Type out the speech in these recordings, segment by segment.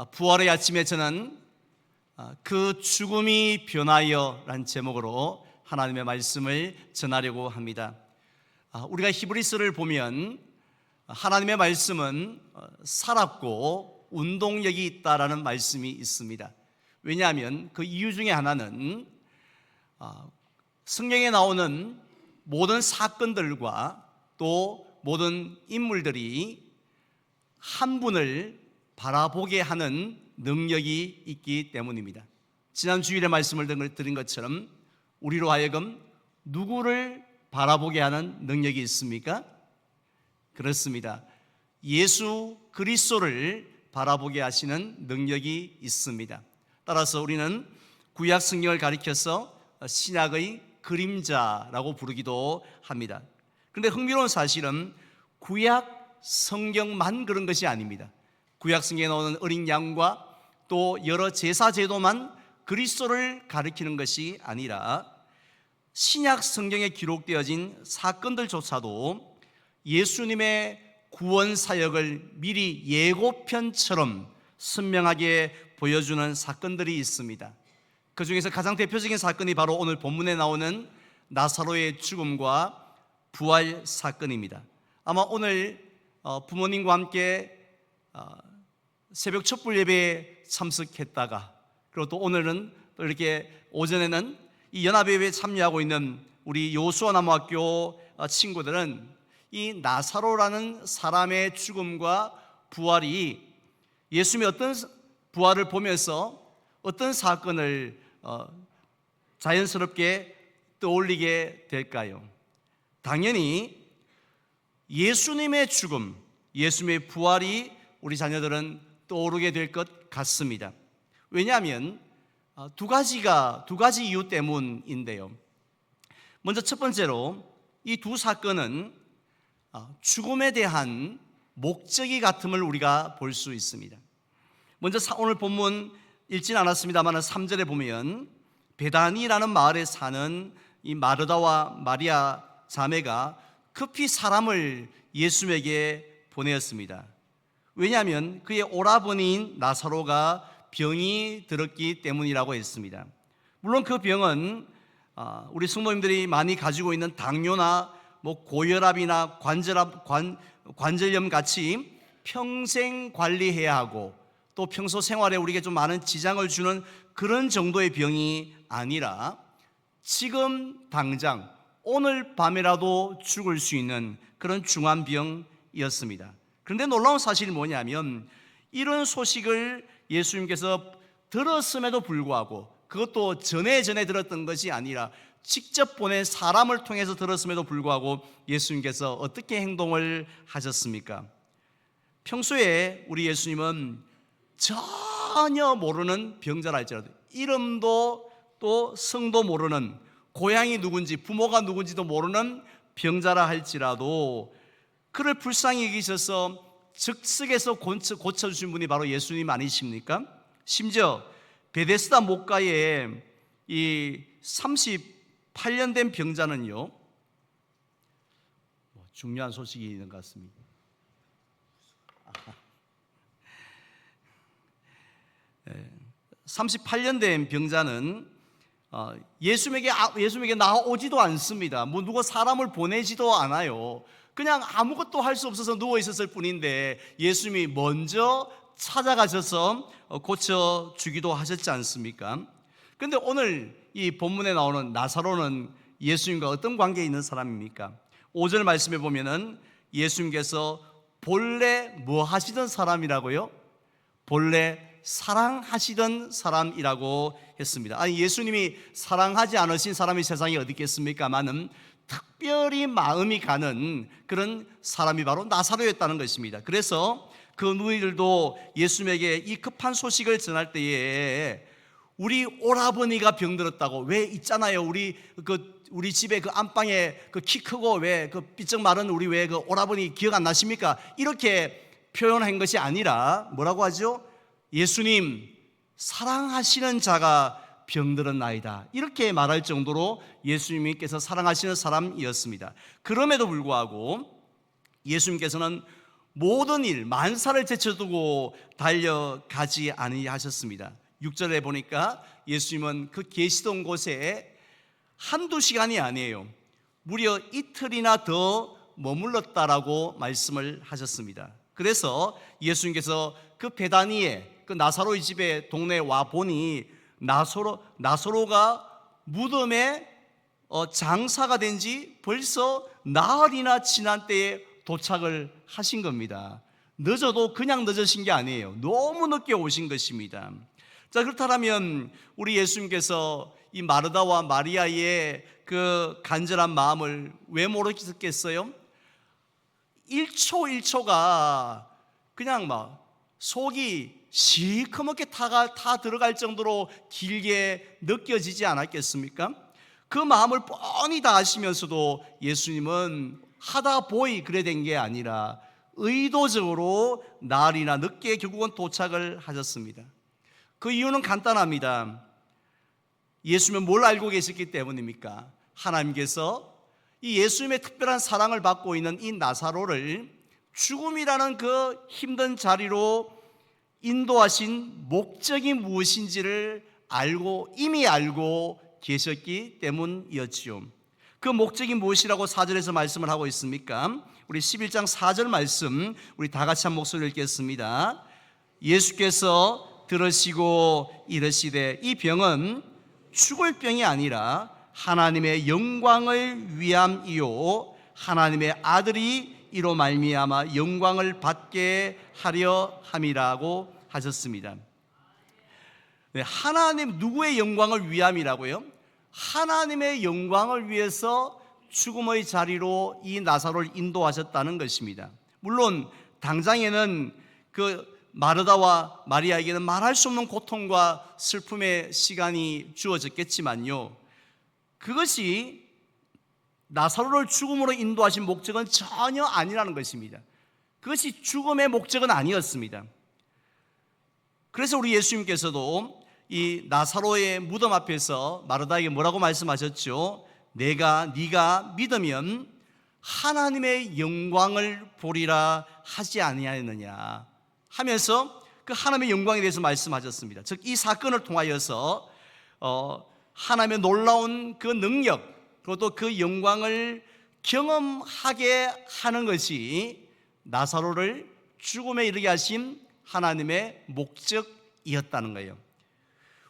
아, 부활의 아침에 저는 아, 그 죽음이 변하여라는 제목으로 하나님의 말씀을 전하려고 합니다. 아, 우리가 히브리서를 보면 하나님의 말씀은 어, 살았고 운동력이 있다라는 말씀이 있습니다. 왜냐하면 그 이유 중에 하나는 아, 성경에 나오는 모든 사건들과 또 모든 인물들이 한 분을 바라보게 하는 능력이 있기 때문입니다. 지난 주일에 말씀을 드린 것처럼 우리로 하여금 누구를 바라보게 하는 능력이 있습니까? 그렇습니다. 예수 그리스도를 바라보게 하시는 능력이 있습니다. 따라서 우리는 구약 성경을 가리켜서 신약의 그림자라고 부르기도 합니다. 그런데 흥미로운 사실은 구약 성경만 그런 것이 아닙니다. 구약 성경에 나오는 어린 양과 또 여러 제사 제도만 그리스도를 가리키는 것이 아니라 신약 성경에 기록되어진 사건들조차도 예수님의 구원 사역을 미리 예고편처럼 선명하게 보여주는 사건들이 있습니다. 그 중에서 가장 대표적인 사건이 바로 오늘 본문에 나오는 나사로의 죽음과 부활 사건입니다. 아마 오늘 어, 부모님과 함께 어, 새벽 촛불 예배에 참석했다가 그리고 또 오늘은 또 이렇게 오전에는 이 연합예배에 참여하고 있는 우리 요수아 남학교 어, 친구들은 이 나사로라는 사람의 죽음과 부활이 예수님의 어떤 부활을 보면서 어떤 사건을 자연스럽게 떠올리게 될까요? 당연히 예수님의 죽음, 예수님의 부활이 우리 자녀들은 떠오르게 될 것 같습니다. 왜냐하면 아, 두 가지가 두 가지 이유 때문인데요. 먼저 첫 번째로 이 두 사건은 아, 죽음에 대한 목적이 같음을 우리가 볼 수 있습니다. 먼저 오늘 본문 읽진 않았습니다만 3절에 보면 베다니라는 마을에 사는 이 마르다와 마리아 자매가 급히 사람을 예수에게 보내었습니다. 왜냐하면 그의 오라버니인 나사로가 병이 들었기 때문이라고 했습니다. 물론 그 병은 아, 우리 성도님들이 많이 가지고 있는 당뇨나 뭐 고혈압이나 관절압, 관, 관절염 같이 평생 관리해야 하고 또 평소 생활에 우리에게 좀 많은 지장을 주는 그런 정도의 병이 아니라 지금 당장 오늘 밤이라도 죽을 수 있는 그런 중한 병이었습니다. 그런데 놀라운 사실이 뭐냐면 이런 소식을 예수님께서 들었음에도 불구하고 그것도 전에 전에 들었던 것이 아니라 직접 보낸 사람을 통해서 들었음에도 불구하고 예수님께서 어떻게 행동을 하셨습니까? 평소에 우리 예수님은 전혀 모르는 병자라 할지라도 이름도 또 성도 모르는 고향이 누군지 부모가 누군지도 모르는 병자라 할지라도 그를 불쌍히 여기셔서 즉석에서 고쳐주신 분이 바로 예수님 아니십니까? 심지어 베데스다 목가에 이 38년 된 병자는요 뭐 중요한 소식이 있는 것 같습니다. 38년 된 병자는 어, 예수님에게 아, 예수님에게 나오지도 않습니다. 뭐 누가 사람을 보내지도 않아요. 그냥 아무것도 할 수 없어서 누워 있었을 뿐인데 예수님이 먼저 찾아가셔서 어, 고쳐 주기도 하셨지 않습니까? 근데 오늘 이 본문에 나오는 나사로는 예수님과 어떤 관계에 있는 사람입니까? 5절 말씀에 보면은 예수님께서 본래 뭐 하시던 사람이라고요? 본래 사랑하시던 사람이라고 했습니다. 아니 예수님이 사랑하지 않으신 사람이 세상에 어디 있겠습니까만은 특별히 마음이 가는 그런 사람이 바로 나사로였다는 것입니다. 그래서 그 누이들도 예수님에게 이 급한 소식을 전할 때에 우리 오라버니가 병들었다고 왜 있잖아요. 우리 그 우리 집에 그 안방에 그 키 크고 왜 그 삐쩍 마른 우리 왜 그 오라버니 기억 안 나십니까? 이렇게 표현한 것이 아니라 뭐라고 하죠? 예수님 사랑하시는 자가 병들은 나이다. 이렇게 말할 정도로 예수님께서 사랑하시는 사람이었습니다. 그럼에도 불구하고 예수님께서는 모든 일 만사를 제쳐두고 달려가지 아니하셨습니다. 6절에 보니까 예수님은 그 계시던 곳에 한두 시간이 아니에요. 무려 이틀이나 더 머물렀다라고 말씀을 하셨습니다. 그래서 예수님께서 그 베다니에 그 나사로의 집에 동네에 와 보니 나사로 나사로가 무덤에 어, 장사가 된 지 벌써 나흘이나 지난 때에 도착을 하신 겁니다. 늦어도 그냥 늦으신 게 아니에요. 너무 늦게 오신 것입니다. 자, 그렇다면 우리 예수님께서 이 마르다와 마리아의 그 간절한 마음을 왜 모르겠어요? 1초 1초가 그냥 막 속이 시커멓게 타가, 타 들어갈 정도로 길게 느껴지지 않았겠습니까? 그 마음을 뻔히 다 아시면서도 예수님은 하다 보이 그래 된 게 아니라 의도적으로 날이나 늦게 결국은 도착을 하셨습니다. 그 이유는 간단합니다. 예수님은 뭘 알고 계셨기 때문입니까? 하나님께서 이 예수님의 특별한 사랑을 받고 있는 이 나사로를 죽음이라는 그 힘든 자리로 인도하신 목적이 무엇인지를 알고 이미 알고 계셨기 때문이었지요. 그 목적이 무엇이라고 4절에서 말씀을 하고 있습니까? 우리 11장 4절 말씀 우리 다 같이 한 목소리 읽겠습니다. 예수께서 들으시고 이르시되 이 병은 죽을 병이 아니라 하나님의 영광을 위함이요 하나님의 아들이 이로 말미암아 영광을 받게 하려 함이라고 하셨습니다. 네, 하나님 누구의 영광을 위함이라고요? 하나님의 영광을 위해서 죽음의 자리로 이 나사로를 인도하셨다는 것입니다. 물론 당장에는 그 마르다와 마리아에게는 말할 수 없는 고통과 슬픔의 시간이 주어졌겠지만요. 그것이 나사로를 죽음으로 인도하신 목적은 전혀 아니라는 것입니다. 그것이 죽음의 목적은 아니었습니다. 그래서 우리 예수님께서도 이 나사로의 무덤 앞에서 마르다에게 뭐라고 말씀하셨죠? 내가 네가 믿으면 하나님의 영광을 보리라 하지 아니하였느냐 하면서 그 하나님의 영광에 대해서 말씀하셨습니다. 즉 이 사건을 통하여서 어, 하나님의 놀라운 그 능력 그리고 그 영광을 경험하게 하는 것이 나사로를 죽음에 이르게 하신 하나님의 목적이었다는 거예요.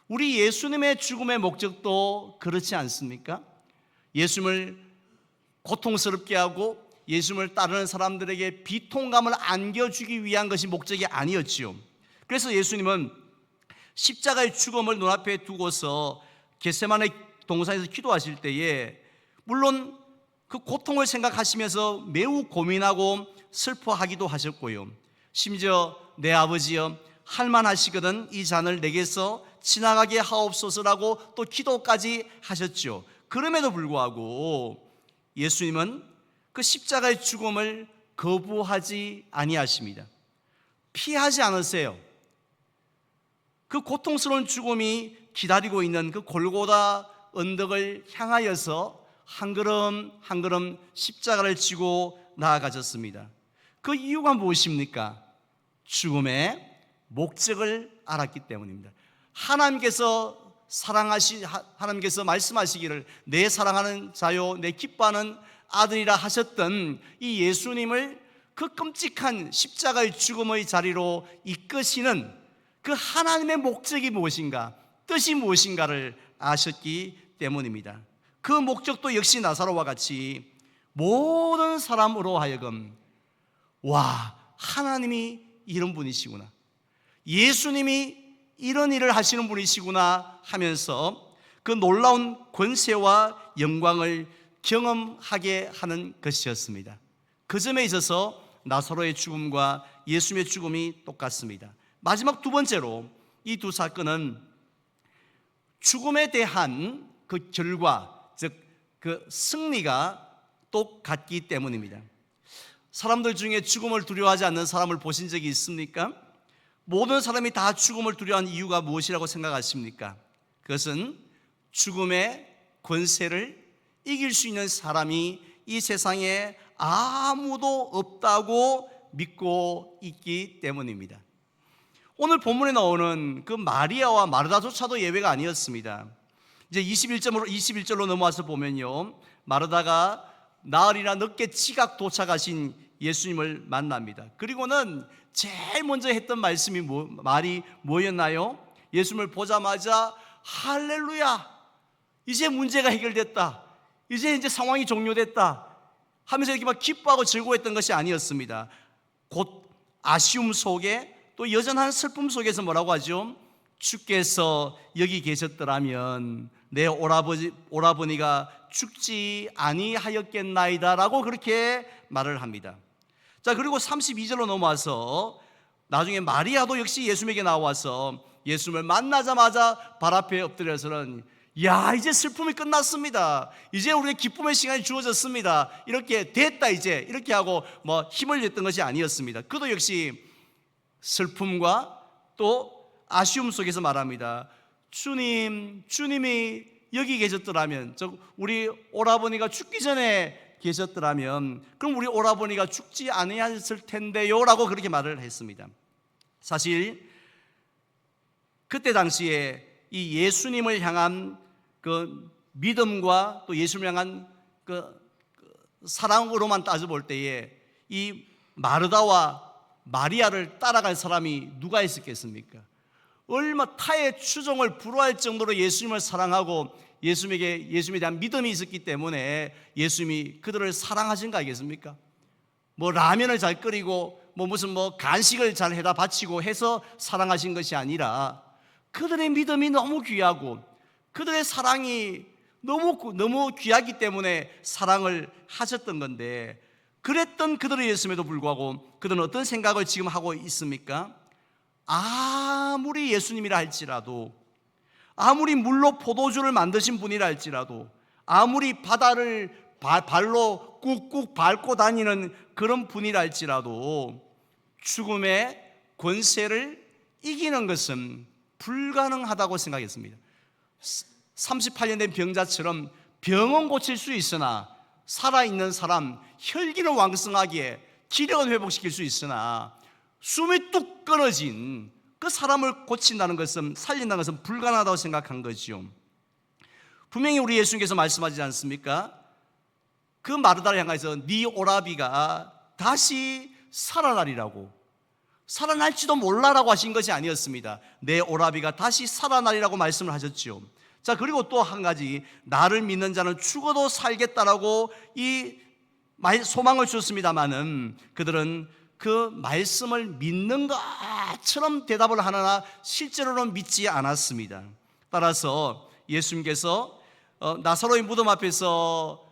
우리 예수님의 죽음의 목적도 그렇지 않습니까? 예수님을 고통스럽게 하고 예수님을 따르는 사람들에게 비통감을 안겨주기 위한 것이 목적이 아니었지요. 그래서 예수님은 십자가의 죽음을 눈앞에 두고서 겟세만의 동산에서 기도하실 때에 물론 그 고통을 생각하시면서 매우 고민하고 슬퍼하기도 하셨고요. 심지어 내 아버지여 할만하시거든 이 잔을 내게서 지나가게 하옵소서라고 또 기도까지 하셨죠. 그럼에도 불구하고 예수님은 그 십자가의 죽음을 거부하지 아니하십니다. 피하지 않으세요. 그 고통스러운 죽음이 기다리고 있는 그 골고다 언덕을 향하여서 한 걸음 한 걸음 십자가를 지고 나아가셨습니다. 그 이유가 무엇입니까? 죽음의 목적을 알았기 때문입니다. 하나님께서 사랑하시 하나님께서 말씀하시기를 내 사랑하는 자요 내 기뻐하는 아들이라 하셨던 이 예수님을 그 끔찍한 십자가의 죽음의 자리로 이끄시는 그 하나님의 목적이 무엇인가 뜻이 무엇인가를 아셨기 때문입니다. 그 목적도 역시 나사로와 같이 모든 사람으로 하여금 와 하나님이 이런 분이시구나 예수님이 이런 일을 하시는 분이시구나 하면서 그 놀라운 권세와 영광을 경험하게 하는 것이었습니다. 그 점에 있어서 나사로의 죽음과 예수님의 죽음이 똑같습니다. 마지막 두 번째로 이 두 사건은 죽음에 대한 그 결과, 즉 그 승리가 똑같기 때문입니다. 사람들 중에 죽음을 두려워하지 않는 사람을 보신 적이 있습니까? 모든 사람이 다 죽음을 두려워하는 이유가 무엇이라고 생각하십니까? 그것은 죽음의 권세를 이길 수 있는 사람이 이 세상에 아무도 없다고 믿고 있기 때문입니다. 오늘 본문에 나오는 그 마리아와 마르다조차도 예외가 아니었습니다. 이제 21절로 21절로 넘어와서 보면요. 마르다가 나흘이나 늦게 지각 도착하신 예수님을 만납니다. 그리고는 제일 먼저 했던 말씀이 뭐, 말이 뭐였나요? 예수님을 보자마자 할렐루야. 이제 문제가 해결됐다. 이제 이제 상황이 종료됐다. 하면서 이렇게 막 기뻐하고 즐거워했던 것이 아니었습니다. 곧 아쉬움 속에 또 여전한 슬픔 속에서 뭐라고 하죠? 주께서 여기 계셨더라면 내 오라버니, 오라버니가 죽지 아니하였겠나이다 라고 그렇게 말을 합니다. 자, 그리고 32절로 넘어와서 나중에 마리아도 역시 예수님에게 나와서 예수님을 만나자마자 발 앞에 엎드려서는 야, 이제 슬픔이 끝났습니다. 이제 우리의 기쁨의 시간이 주어졌습니다. 이렇게 됐다, 이제. 이렇게 하고 뭐 힘을 냈던 것이 아니었습니다. 그도 역시 슬픔과 또 아쉬움 속에서 말합니다. 주님, 주님이 여기 계셨더라면, 즉 우리 오라버니가 죽기 전에 계셨더라면, 그럼 우리 오라버니가 죽지 아니했을 텐데요라고 그렇게 말을 했습니다. 사실 그때 당시에 이 예수님을 향한 그 믿음과 또 예수님을 향한 그 사랑으로만 따져볼 때에 이 마르다와 마리아를 따라갈 사람이 누가 있었겠습니까? 얼마 타의 추종을 불허할 정도로 예수님을 사랑하고 예수님에게 예수님에 대한 믿음이 있었기 때문에 예수님이 그들을 사랑하신 거 아니겠습니까? 뭐 라면을 잘 끓이고 뭐 무슨 뭐 간식을 잘 해다 바치고 해서 사랑하신 것이 아니라 그들의 믿음이 너무 귀하고 그들의 사랑이 너무 너무 귀하기 때문에 사랑을 하셨던 건데 그랬던 그들의 예수님에도 불구하고 그들은 어떤 생각을 지금 하고 있습니까? 아무리 예수님이라 할지라도 아무리 물로 포도주를 만드신 분이라 할지라도 아무리 바다를 발로 꾹꾹 밟고 다니는 그런 분이라 할지라도 죽음의 권세를 이기는 것은 불가능하다고 생각했습니다. 38년 된 병자처럼 병은 고칠 수 있으나 살아있는 사람 혈기는 왕성하기에 기력은 회복시킬 수 있으나 숨이 뚝 끊어진 그 사람을 고친다는 것은 살린다는 것은 불가능하다고 생각한 거죠. 분명히 우리 예수님께서 말씀하지 않습니까? 그 마르다를 향해서 네 오라비가 다시 살아나리라고 살아날지도 몰라라고 하신 것이 아니었습니다. 내 오라비가 다시 살아나리라고 말씀을 하셨죠. 자, 그리고 또 한 가지 나를 믿는 자는 죽어도 살겠다라고 이 소망을 주었습니다마는 그들은 그 말씀을 믿는 것처럼 대답을 하나 실제로는 믿지 않았습니다. 따라서 예수님께서 어, 나사로의 무덤 앞에서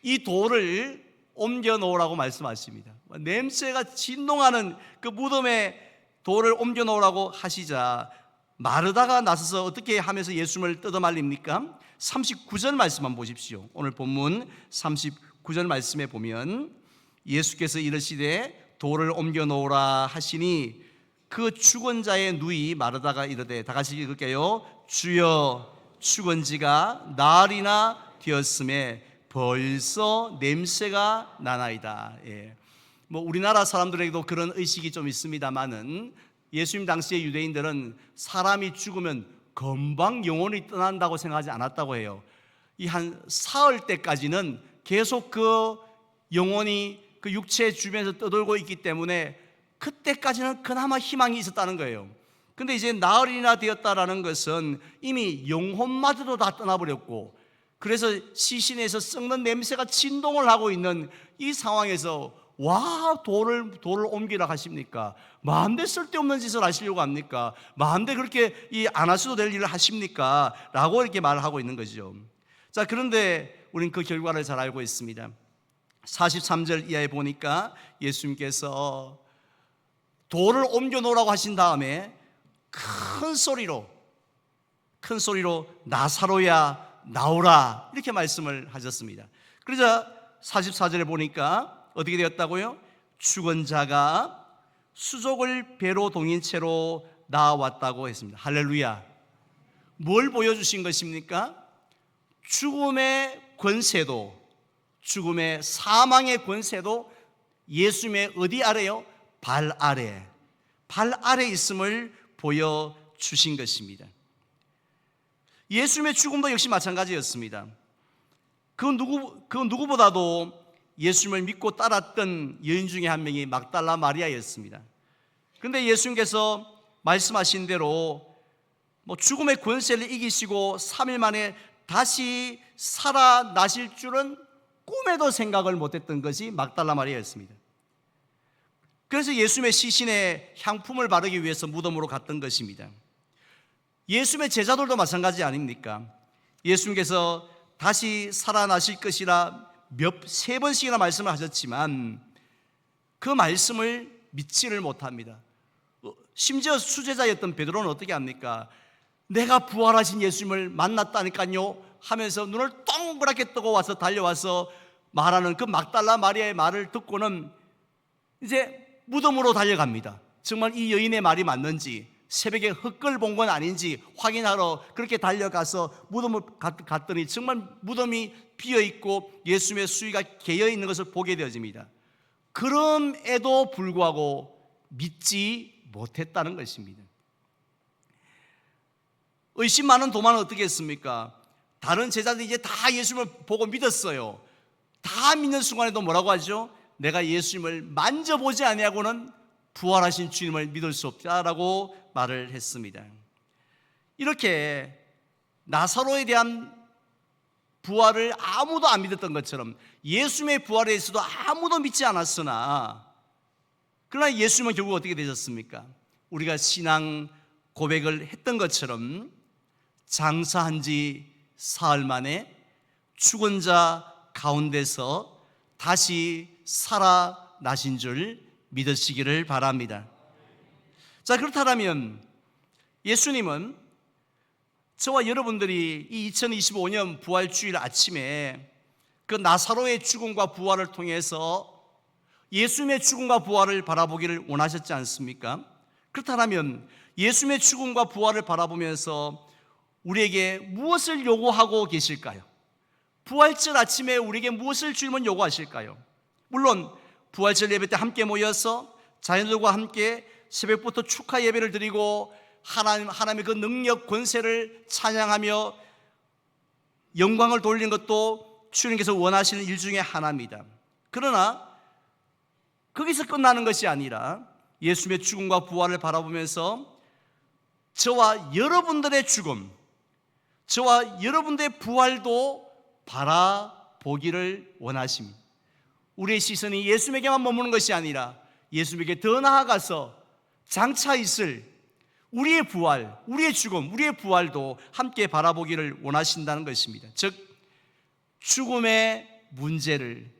이 돌을 옮겨 놓으라고 말씀하십니다. 냄새가 진동하는 그 무덤에 돌을 옮겨 놓으라고 하시자 마르다가 나서서 어떻게 하면서 예수님을 뜯어 말립니까? 39절 말씀만 보십시오. 오늘 본문 39절 말씀에 보면 예수께서 이르시되 돌을 옮겨 놓으라 하시니 그 죽은 자의 누이 마르다가 이르되 다 같이 읽을게요. 주여 죽은 지가 날이나 되었음에 벌써 냄새가 나나이다. 예. 뭐 우리나라 사람들에게도 그런 의식이 좀 있습니다만은 예수님 당시의 유대인들은 사람이 죽으면 금방 영혼이 떠난다고 생각하지 않았다고 해요. 이 한 사흘 때까지는 계속 그 영혼이 그 육체 주변에서 떠돌고 있기 때문에 그때까지는 그나마 희망이 있었다는 거예요. 근데 이제 나흘이나 되었다라는 것은 이미 영혼마저도 다 떠나버렸고 그래서 시신에서 썩는 냄새가 진동을 하고 있는 이 상황에서 와 돌을 돌을 옮기라 하십니까? 마음대 쓸데없는 짓을 하시려고 합니까? 마음대 그렇게 이 안 하셔도 될 일을 하십니까? 라고 이렇게 말을 하고 있는 거죠. 자 그런데 우리는 그 결과를 잘 알고 있습니다. 43절 이하에 보니까 예수님께서 돌을 옮겨 놓으라고 하신 다음에 큰 소리로 큰 소리로 나사로야 나오라 이렇게 말씀을 하셨습니다. 그러자 44절에 보니까 어떻게 되었다고요? 죽은 자가 수족을 배로 동인 채로 나왔다고 했습니다. 할렐루야. 뭘 보여주신 것입니까? 죽음의 권세도, 죽음의 사망의 권세도 예수님의 어디 아래요? 발 아래. 발 아래 있음을 보여 주신 것입니다. 예수님의 죽음도 역시 마찬가지였습니다. 그 누구 그 누구보다도 예수님을 믿고 따랐던 여인 중에 한 명이 막달라 마리아였습니다. 그런데 예수님께서 말씀하신 대로 뭐 죽음의 권세를 이기시고 3일 만에 다시 살아나실 줄은 꿈에도 생각을 못했던 것이 막달라 마리아였습니다. 그래서 예수님의 시신에 향품을 바르기 위해서 무덤으로 갔던 것입니다. 예수님의 제자들도 마찬가지 아닙니까? 예수님께서 다시 살아나실 것이라 몇 세 번씩이나 말씀을 하셨지만 그 말씀을 믿지를 못합니다. 어, 심지어 수제자였던 베드로는 어떻게 합니까? 내가 부활하신 예수님을 만났다니까요 하면서 눈을 동그랗게 뜨고 와서 달려와서 말하는 그 막달라 마리아의 말을 듣고는 이제 무덤으로 달려갑니다. 정말 이 여인의 말이 맞는지 새벽에 헛걸 본건 아닌지 확인하러 그렇게 달려가서 무덤을 갔- 갔더니 정말 무덤이 비어 있고 예수님의 수위가 개어 있는 것을 보게 되어집니다. 그럼에도 불구하고 믿지 못했다는 것입니다. 의심 많은 도마는 어떻게 했습니까? 다른 제자들이 이제 다 예수님을 보고 믿었어요. 다 믿는 순간에도 뭐라고 하죠? 내가 예수님을 만져보지 아니하고는 부활하신 주님을 믿을 수 없다라고 말을 했습니다. 이렇게 나사로에 대한 부활을 아무도 안 믿었던 것처럼 예수님의 부활에 있어도 아무도 믿지 않았으나 그러나 예수님은 결국 어떻게 되셨습니까? 우리가 신앙 고백을 했던 것처럼 장사한 지 사흘 만에 죽은 자 가운데서 다시 살아나신 줄 믿으시기를 바랍니다. 자, 그렇다면 예수님은 저와 여러분들이 이 2025년 부활주일 아침에 그 나사로의 죽음과 부활을 통해서 예수님의 죽음과 부활을 바라보기를 원하셨지 않습니까? 그렇다면 예수님의 죽음과 부활을 바라보면서 우리에게 무엇을 요구하고 계실까요? 부활절 아침에 우리에게 무엇을 주님은 요구하실까요? 물론 부활절 예배 때 함께 모여서 자녀들과 함께 새벽부터 축하 예배를 드리고 하나님 하나님의 그 능력 권세를 찬양하며 영광을 돌리는 것도 주님께서 원하시는 일 중에 하나입니다. 그러나 거기서 끝나는 것이 아니라 예수님의 죽음과 부활을 바라보면서 저와 여러분들의 죽음, 저와 여러분들의 부활도 바라보기를 원하십니다. 우리의 시선이 예수님에게만 머무는 것이 아니라 예수님에게 더 나아가서 장차 있을 우리의 부활, 우리의 죽음, 우리의 부활도 함께 바라보기를 원하신다는 것입니다. 즉, 죽음의 문제를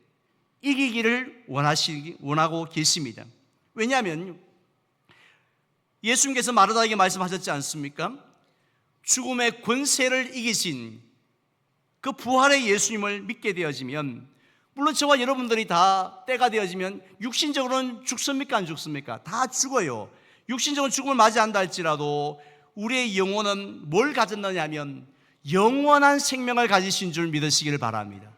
이기기를 원하시, 원하고 계십니다. 왜냐하면 예수님께서 마르다에게 말씀하셨지 않습니까? 죽음의 권세를 이기신 그 부활의 예수님을 믿게 되어지면 물론 저와 여러분들이 다 때가 되어지면 육신적으로는 죽습니까 안 죽습니까? 다 죽어요. 육신적으로 죽음을 맞이한다 할지라도 우리의 영혼은 뭘 가졌느냐면 영원한 생명을 가지신 줄 믿으시기를 바랍니다.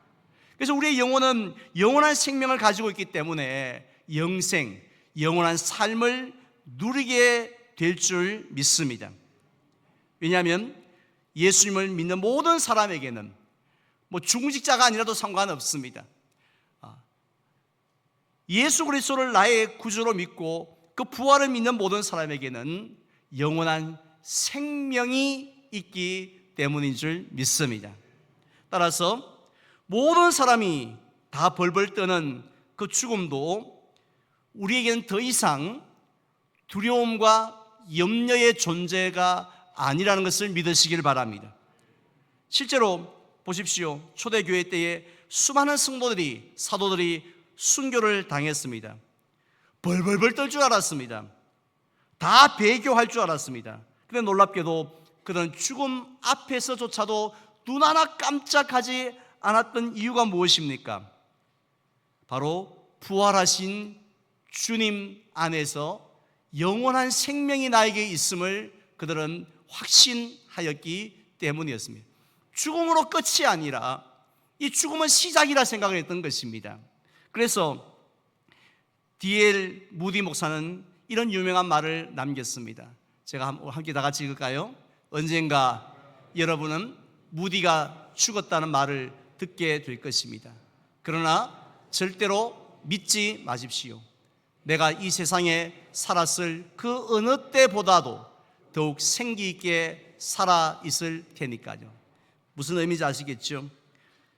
그래서 우리의 영혼은 영원한 생명을 가지고 있기 때문에 영생, 영원한 삶을 누리게 될 줄 믿습니다. 왜냐하면 예수님을 믿는 모든 사람에게는 뭐 중직자가 아니라도 상관없습니다. 아, 예수 그리스도를 나의 구주로 믿고 그 부활을 믿는 모든 사람에게는 영원한 생명이 있기 때문인 줄 믿습니다. 따라서 모든 사람이 다 벌벌 떠는 그 죽음도 우리에게는 더 이상 두려움과 염려의 존재가 아니라는 것을 믿으시길 바랍니다. 실제로 보십시오. 초대교회 때에 수많은 성도들이, 사도들이 순교를 당했습니다. 벌벌벌 떨 줄 알았습니다. 다 배교할 줄 알았습니다. 근데 놀랍게도 그들은 죽음 앞에서조차도 눈 하나 깜짝하지 않았던 이유가 무엇입니까? 바로 부활하신 주님 안에서 영원한 생명이 나에게 있음을 그들은 확신하였기 때문이었습니다. 죽음으로 끝이 아니라 이 죽음은 시작이라 생각을 했던 것입니다. 그래서 D.L. 무디 목사는 이런 유명한 말을 남겼습니다. 제가 함- 함께 다 같이 읽을까요? 언젠가 여러분은 무디가 죽었다는 말을 듣게 될 것입니다. 그러나 절대로 믿지 마십시오. 내가 이 세상에 살았을 그 어느 때보다도 더욱 생기 있게 살아 있을 테니까요. 무슨 의미인지 아시겠죠?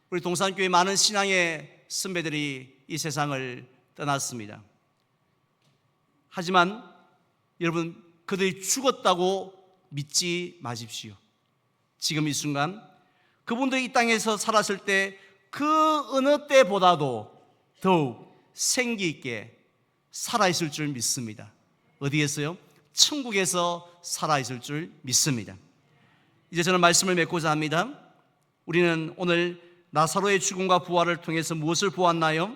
우리 동산교회 많은 신앙의 선배들이 이 세상을 떠났습니다. 하지만 여러분 그들이 죽었다고 믿지 마십시오. 지금 이 순간 그분들이 이 땅에서 살았을 때 그 어느 때보다도 더욱 생기 있게 살아 있을 줄 믿습니다. 어디에서요? 천국에서 살아 있을 줄 믿습니다. 이제 저는 말씀을 맺고자 합니다. 우리는 오늘 나사로의 죽음과 부활을 통해서 무엇을 보았나요?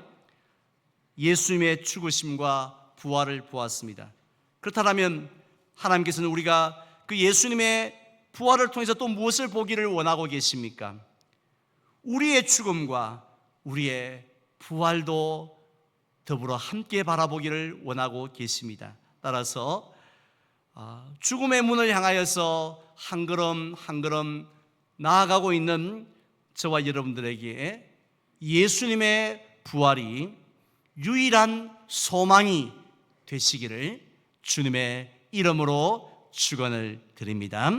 예수님의 죽으심과 부활을 보았습니다. 그렇다면 하나님께서는 우리가 그 예수님의 부활을 통해서 또 무엇을 보기를 원하고 계십니까? 우리의 죽음과 우리의 부활도 더불어 함께 바라보기를 원하고 계십니다. 따라서 아, 죽음의 문을 향하여서 한 걸음 한 걸음 나아가고 있는 저와 여러분들에게 예수님의 부활이 유일한 소망이 되시기를 주님의 이름으로 축원을 드립니다.